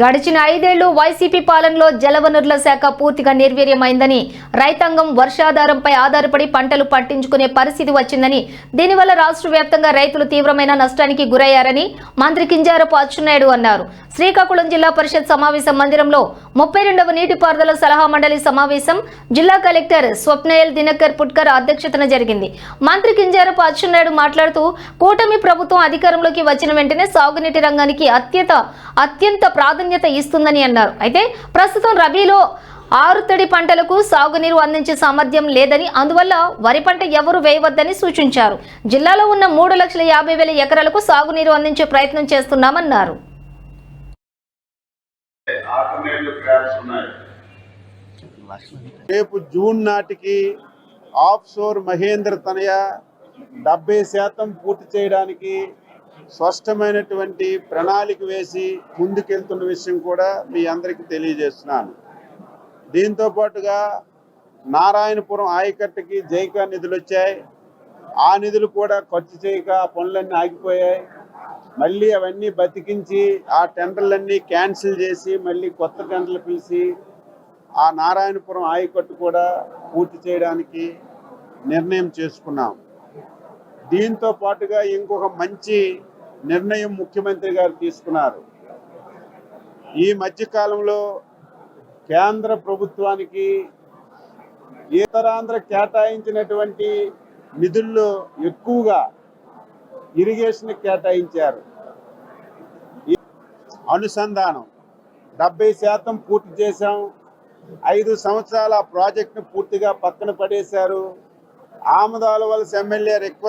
గడిచిన ఐదేళ్ళు వైసీపీ పాలనలో జలవనరుల శాఖ పూర్తిగా నిర్వీర్యమైందని రైతాంగం వర్షాధారంపై ఆధారపడి పంటలు పట్టించుకునే పరిస్థితి వచ్చిందని దీనివల్ల రాష్ట్ర వ్యాప్తంగా రైతులు తీవ్రమైన నష్టానికి గురయ్యారని మంత్రి కింజారపు అచ్చెన్నాయుడు అన్నారు. శ్రీకాకుళం జిల్లా పరిషత్ సమావేశ మందిరంలో ముప్పై రెండవ నీటిపారుదల సలహా మండలి సమావేశం జిల్లా కలెక్టర్ స్వప్నయల్ దినకర్ పుట్కర్ అధ్యక్షతన జరిగింది. మంత్రి కింజారపు అచ్చెన్నాయుడు మాట్లాడుతూ కూటమి ప్రభుత్వం అధికారంలోకి వచ్చిన వెంటనే సాగునీటి రంగానికి అత్యంత అత్యంత ప్రాధాన్యత ఇస్తుందని అన్నారు. అయితే ప్రస్తుతం రబీలో ఆరుతడి పంటలకు సాగునీరు అందించే సామర్థ్యం లేదని అందువల్ల వరి పంట ఎవరు వేయవద్దని సూచించారు. జిల్లాలో ఉన్న మూడు లక్షల యాభై వేల ఎకరాలకు సాగునీరు అందించే ప్రయత్నం చేస్తున్నామన్నారు. రేపు జూన్ నాటికి ఆఫ్ షోర్ మహేంద్ర తనయ డెబ్బై శాతం పూర్తి చేయడానికి స్పష్టమైనటువంటి ప్రణాళిక వేసి ముందుకెళ్తున్న విషయం కూడా మీ అందరికీ తెలియజేస్తున్నాను. దీంతో పాటుగా నారాయణపురం ఆయకట్టుకి జైకా నిధులు వచ్చాయి. ఆ నిధులు కూడా ఖర్చు చేయక ఆ పనులన్నీ ఆగిపోయాయి. మళ్ళీ అవన్నీ బతికించి ఆ టెండర్లన్నీ క్యాన్సిల్ చేసి మళ్ళీ కొత్త టెండర్లు పిలిచి ఆ నారాయణపురం ఆయకట్టు కూడా పూర్తి చేయడానికి నిర్ణయం చేసుకున్నాం. దీంతో పాటుగా ఇంకొక మంచి నిర్ణయం ముఖ్యమంత్రి గారు తీసుకున్నారు. ఈ మధ్యకాలంలో కేంద్ర ప్రభుత్వానికి ఇతరాంధ్ర కేటాయించినటువంటి నిధుల్లో ఎక్కువగా ఇరిగేషన్ కేటాయించారు. అనుసంధానం డెబ్బై శాతం పూర్తి చేశాం. ఐదు సంవత్సరాల ప్రాజెక్టును పూర్తిగా పక్కన పడేశారు. ఆమదాల వలస ఎమ్మెల్యే రిక్వెస్ట్